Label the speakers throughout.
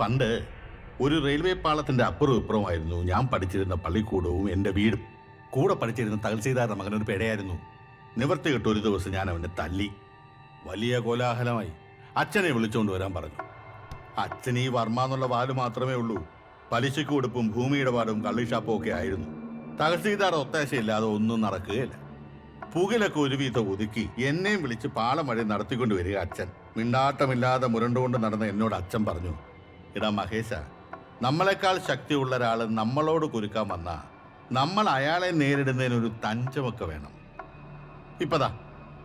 Speaker 1: പണ്ട് ഒരു റെയിൽവേ പാളത്തിന്റെ അപ്പുറവും ഇപ്പുറമായിരുന്നു ഞാൻ പഠിച്ചിരുന്ന പള്ളിക്കൂടവും എന്റെ വീടും. കൂടെ പഠിച്ചിരുന്ന തഹസീൽദാരുടെ മകനൊരു പെടയായിരുന്നു. നിവർത്തി കിട്ട ഒരു ദിവസം ഞാൻ അവനെ തല്ലി. വലിയ കോലാഹലമായി. അച്ഛനെ വിളിച്ചുകൊണ്ട് വരാൻ പറഞ്ഞു. അച്ഛൻ ഈ വർമ്മ എന്നുള്ള വാൽ മാത്രമേ ഉള്ളൂ. പലിശയ്ക്ക് കൊടുപ്പും ഭൂമിയുടെ പാടും കള്ളിഷാപ്പും ഒക്കെ ആയിരുന്നു. തഹസീൽദാർ ഒത്താശയില്ലാതെ ഒന്നും നടക്കുകയില്ല. പുകലൊക്കെ ഒരു വീതം ഒതുക്കി എന്നെയും വിളിച്ച് പാളമഴ നടത്തിക്കൊണ്ട് വരിക അച്ഛൻ. മിണ്ടാട്ടമില്ലാതെ മുരണ്ടുകൊണ്ട് നടന്ന എന്നോട് അച്ഛൻ പറഞ്ഞു ഇടാ മഹേശ നമ്മളെക്കാൾ ശക്തിയുള്ള ഒരാൾ നമ്മളോട് കുരുക്കാൻ വന്ന നമ്മൾ അയാളെ നേരിടുന്നതിന് ഒരു തഞ്ചമൊക്കെ വേണം. ഇപ്പതാ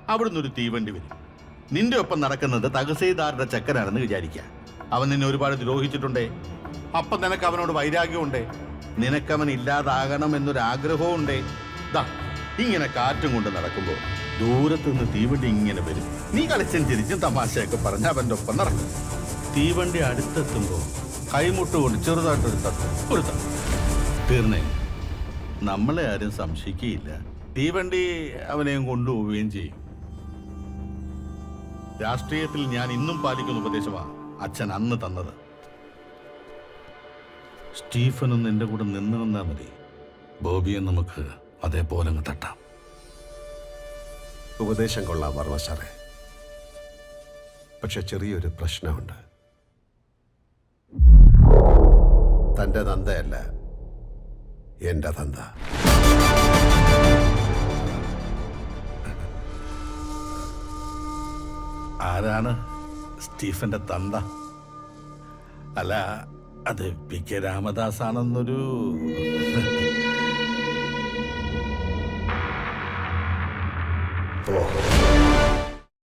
Speaker 1: അവിടുന്ന് ഒരു തീവണ്ടി വരും. നിന്റെ ഒപ്പം നടക്കുന്നത് തഹസീൽദാരുടെ ചെക്കനാണെന്ന് വിചാരിക്കുക അവൻ നിന്നെ ഒരുപാട് ദ്രോഹിച്ചിട്ടുണ്ടേ. അപ്പം നിനക്ക് അവനോട് വൈരാഗ്യമുണ്ടേ. നിനക്കവൻ ഇല്ലാതാകണം എന്നൊരാഗ്രഹവും ഉണ്ടേ ദാ ഇങ്ങനെ കാറ്റും കൊണ്ട് നടക്കുമ്പോൾ ദൂരത്തുനിന്ന് തീവണ്ടി ഇങ്ങനെ വരും. നീ കളിച്ചും ചിരിച്ചും തമാശയൊക്കെ പറഞ്ഞ് അവന്റെ ഒപ്പം നടക്കും. തീവണ്ടി അടുത്തെത്തുമ്പോൾ കൈമുട്ടുകൊണ്ട് ചെറുതായിട്ടൊരു തട്ട് ഒരു തട്ട്. തീർന്നേ. നമ്മളെ ആരും സംശയിക്കുകയില്ല. തീവണ്ടി അവനെയും കൊണ്ടുപോവുകയും ചെയ്യും. രാഷ്ട്രീയത്തിൽ ഞാൻ ഇന്നും പാലിക്കുന്ന ഉപദേശമാണ് അച്ഛൻ അന്ന് തന്നത്. സ്റ്റീഫനും നിന്റെ കൂടെ നിന്ന് നിന്നാ മതി. ബോബിയെ നമുക്ക് അതേപോലെ അങ്ങ് തട്ടാം.
Speaker 2: ഉപദേശം കൊള്ളാം വർമ്മ സാറേ. പക്ഷെ ചെറിയൊരു പ്രശ്നമുണ്ട്. തന്റെ തന്തയല്ല എന്റെ തന്ത.
Speaker 1: ആരാണ് സ്റ്റീഫന്റെ തന്ത? അല്ല അത് പി കെ രാമദാസ് ആണെന്നൊരു
Speaker 2: ഓഹോ